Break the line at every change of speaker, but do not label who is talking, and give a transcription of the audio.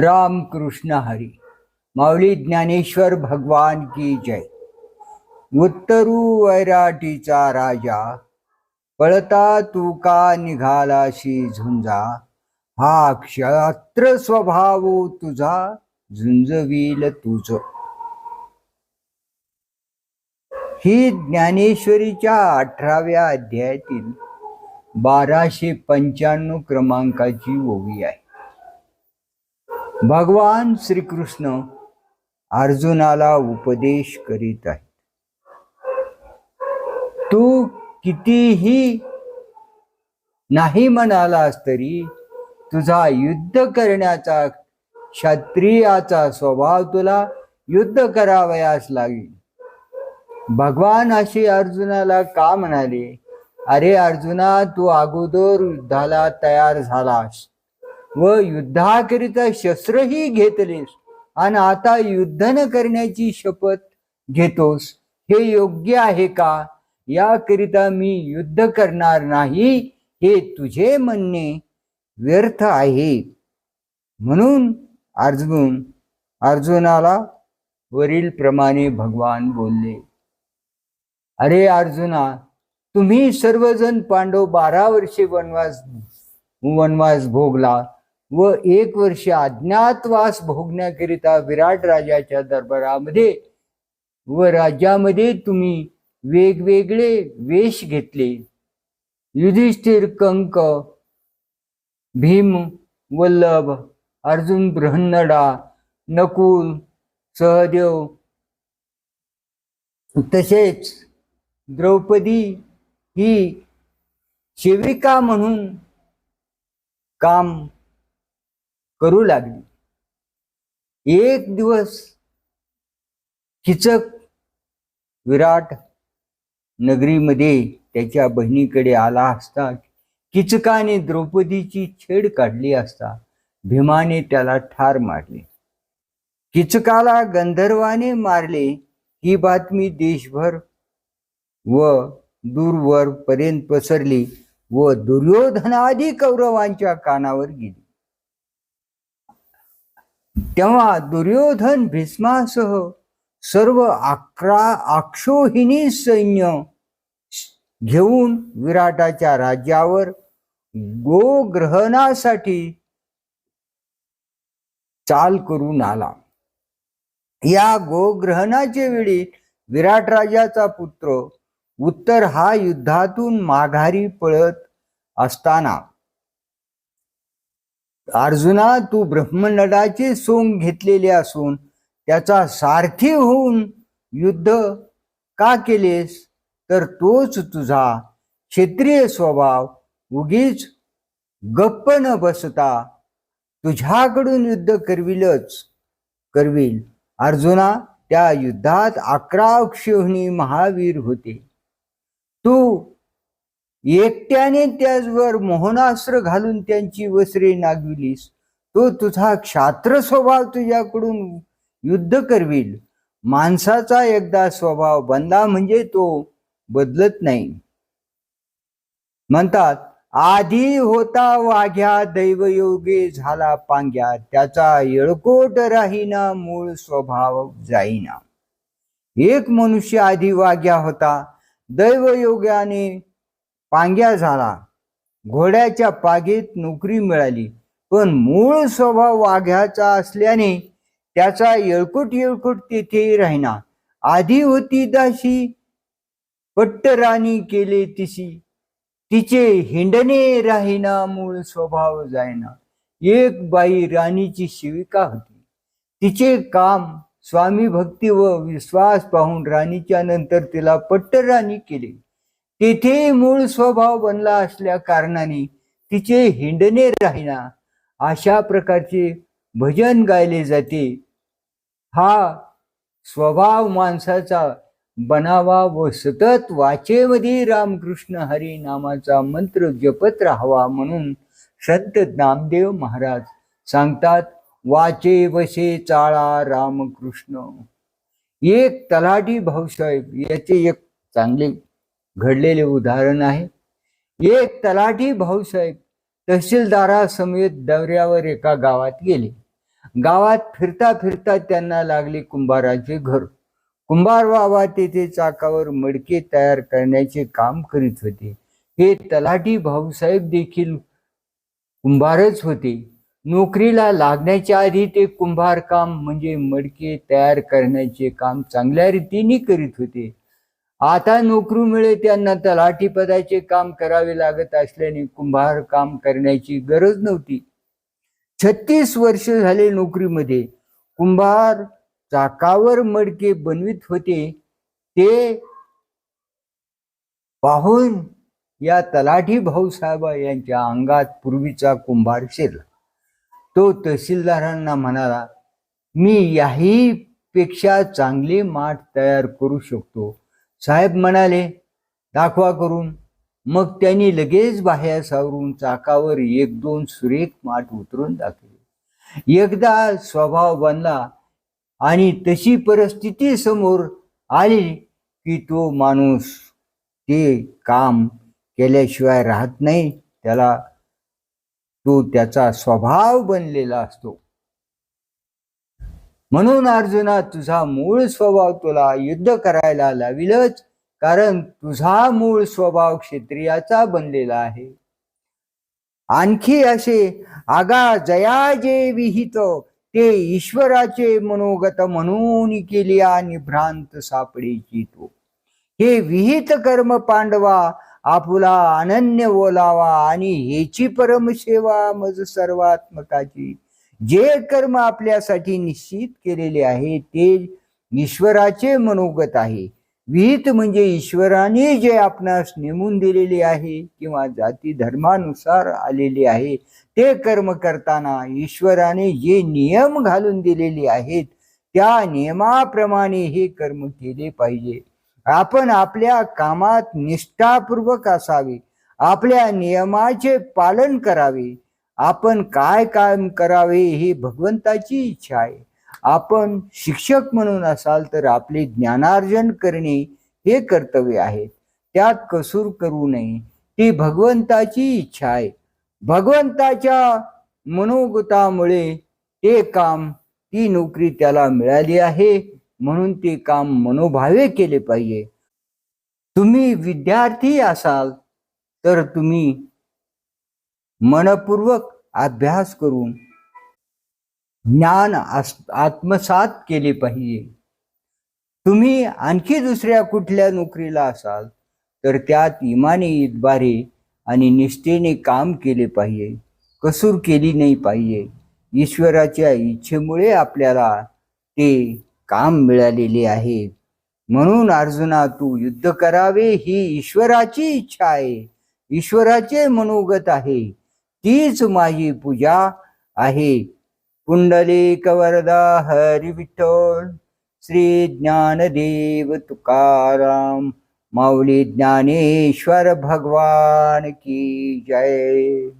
राम कृष्ण हरी. माऊली ज्ञानेश्वर भगवान की जय. उत्तरू वैराटीचा राजा पळता तू का निघालाशी झुंजा? हा क्षत्र स्वभाव तुझा झुंजवील तुझ. ही ज्ञानेश्वरीच्या अठराव्या अध्यायातील बाराशे पंच्याण्णव क्रमांकाची ओवी आहे. भगवान श्रीकृष्ण अर्जुनाला उपदेश करीत आहे तू कितीही नाही म्हणालास तरी तुझा युद्ध करण्याचा क्षत्रियाचा स्वभाव तुला युद्ध करावयास लागेल. भगवान अशी अर्जुनाला का म्हणाले? अरे अर्जुना तू अगोदर युद्धाला तयार झालास. व युद्धाकरिता शस्त्रही घेतलेस. आणि आता युद्ध न करण्याची शपथ घेतोस. हे योग्य आहे का? याकरिता मी युद्ध करणार नाही हे तुझे म्हणणे व्यर्थ आहे. म्हणून अर्जुन अर्जुनाला वरील प्रमाणे भगवान बोलले. अरे अर्जुना तुम्ही सर्वजण पांडव बारा वर्षे वनवास वनवास भोगला. व एक वर्ष अज्ञातवास भोगण्याकरिता विराट राजाच्या दरबारामध्ये व राज्यामध्ये तुम्ही वेगवेगळे वेश घेतले. युधिष्ठिर कंक भीम वल्लभ अर्जुन बृहन्नडा नकुल सहदेव तसेच द्रौपदी ही सेविका म्हणून काम करू लागली. एक दिवस किचक विराट नगरीमध्ये त्याच्या बहिणीकडे आला असता किचकाने द्रौपदीची छेड काढली असता भीमाने त्याला ठार मारले. किचकाला गंधर्वाने मारले ही बातमी देशभर व दूरवर पर्यंत पसरली व दुर्योधनादी कौरवांच्या कानावर गेली. तेव्हा दुर्योधन भीष्मासह सर्व अकरा अक्षोहिणी सैन्य घेऊन विराटाच्या राज्यावर गोग्रहणासाठी चाल करून आला. या गोग्रहणाच्या वेळी विराट राजाचा पुत्र उत्तर हा युद्धातून माघारी पळत असताना अर्जुना तू ब्रह्मनडाचे सोंग घेतलेले असून त्याचा सारथी होऊन युद्ध का केलेस? तर तोच तुझा क्षेत्रीय स्वभाव उगीच गप्प न बसता तुझ्याकडून युद्ध करविलच करविल. अर्जुना त्या युद्धात अकरा अक्षोहिणी महावीर होते. तू एकट्याने त्याचवर मोहनास्त्र घालून त्यांची वस्त्रे नागविलीस. तो तुझा क्षात्र स्वभाव तुझ्याकडून युद्ध करविल. माणसाचा एकदा स्वभाव बनला म्हणजे तो बदलत नाही. म्हणतात आधी होता वाघ्या दैवयोगे झाला पांग्या. त्याचा येळकोट राहीना मूळ स्वभाव जाईना. एक मनुष्य आधी वाघ्या होता. दैवयोगाने पांग्या झाला. घोड्याच्या पागीत नोकरी मिळाली. पण मूळ स्वभाव वाघ्याचा असल्याने त्याचा येळकुट येळकुट तेथे राहिना. आधी होती दाशी पट्टराणी केले तिशी. तिचे हिंडणे राहिना मूळ स्वभाव जायना. एक बाई राणीची शिविका होती. तिचे काम स्वामी भक्ती व विश्वास पाहून राणीच्या नंतर तिला पट्टराणी केले. तेथे मूळ स्वभाव बनला असल्या कारणाने तिचे हिंडणे राहिना. अशा प्रकारचे भजन गायले जाते. हा स्वभाव माणसाचा बनावा व सतत वाचेमध्ये रामकृष्ण हरी नामाचा मंत्र जपत राहावा म्हणून संत नामदेव महाराज सांगतात वाचे वसे चाळा रामकृष्ण. एक तलाठी भाऊसाहेब याचे एक चांगले घडलेले उदाहरण आहे. एक तलाठी भाऊसाहेब तहसीलदारासमेत दौऱ्यावर एका गावात गेले. गावात फिरता फिरता त्यांना लागले कुंभाराचे घर. कुंभार बाबा तेथे चाकावर मडके तयार करण्याचे काम करीत होते. हे तलाठी भाऊसाहेब देखील कुंभारच होते. नोकरीला लागण्याच्या आधी ते कुंभार काम म्हणजे मडके तयार करण्याचे काम चांगल्या रीतीने करीत होते. आता नोकरीमुळे त्यांना तलाठी पदाचे काम करावे लागत असल्याने कुंभार काम करण्याची गरज नव्हती. छत्तीस वर्ष झाले नोकरीमध्ये. कुंभार चाकावर मडके बनवित होते. ते पाहून या तलाठी भाऊसाहेब यांच्या अंगात पूर्वीचा कुंभार शिरला. तो तहसीलदारांना म्हणाला मी याही पेक्षा चांगले माठ तयार करू शकतो. साहेब म्हणाले दाखवा करून. मग त्यांनी लगेच बाहेर सावरून चाकावर एक दोन सुरेख माठ उतरून दाखवले. एकदा स्वभाव बनला आणि तशी परिस्थिती समोर आली की तो माणूस ते काम केल्याशिवाय राहत नाही. त्याला तो त्याचा स्वभाव बनलेला असतो. म्हणून अर्जुना तुझा मूळ स्वभाव तुला युद्ध करायला लाविलच कारण तुझा मूळ स्वभाव क्षत्रियाचा बनलेला आहे. आणखी असे आगा जया जे विहित ते ईश्वराचे मनोगत म्हणून केली आणि भ्रांत सापडीची तो. हे विहित कर्म पांडवा आपुला अनन्य बोलावा आणि हेची परमसेवा मज सर्वात्मकाची. जे कर्म आपल्यासाठी निश्चित केलेले आहे ते ईश्वराचे मनोगत आहे. विहित म्हणजे ईश्वराने जे आपणास नेमून दिलेले आहे किंवा जाती धर्मानुसार आलेले आहे ते कर्म करताना ईश्वराने जे नियम घालून दिलेले आहेत त्या नियमाप्रमाणे हे कर्म केले पाहिजे. आपण आपल्या कामात निष्ठापूर्वक असावे आपल्या नियमाचे पालन करावे आपण काय काम करावे ही भगवंताची इच्छा आहे. आपण शिक्षक म्हणून असाल तर आपले ज्ञानार्जन करणे हे कर्तव्य आहे. त्यात कसूर करू नये. ती भगवंताची इच्छा आहे. भगवंताच्या मनोगतामुळे ते काम ती नोकरी त्याला मिळाली आहे म्हणून ते काम मनोभावे केले पाहिजे. तुम्ही विद्यार्थी असाल तर तुम्ही मनपूर्वक अभ्यास करून ज्ञान आत्मसात केले पाहिजे. तुम्ही आणखी दुसऱ्या कुठल्या नोकरीला असाल तर त्यात इमाने इतबारे आणि निष्ठेने काम केले पाहिजे. कसूर केली नाही पाहिजे. ईश्वराच्या इच्छेमुळे आपल्याला ते काम मिळालेले आहे. म्हणून अर्जुना तू युद्ध करावे ही ईश्वराची इच्छा आहे. ईश्वराचे मनोगत आहे. तीच माझी पूजा आहे. पुंडलिक वरदा हरी विठ्ठल श्री ज्ञानदेव तुकाराम माऊली ज्ञानेश्वर भगवान की जय.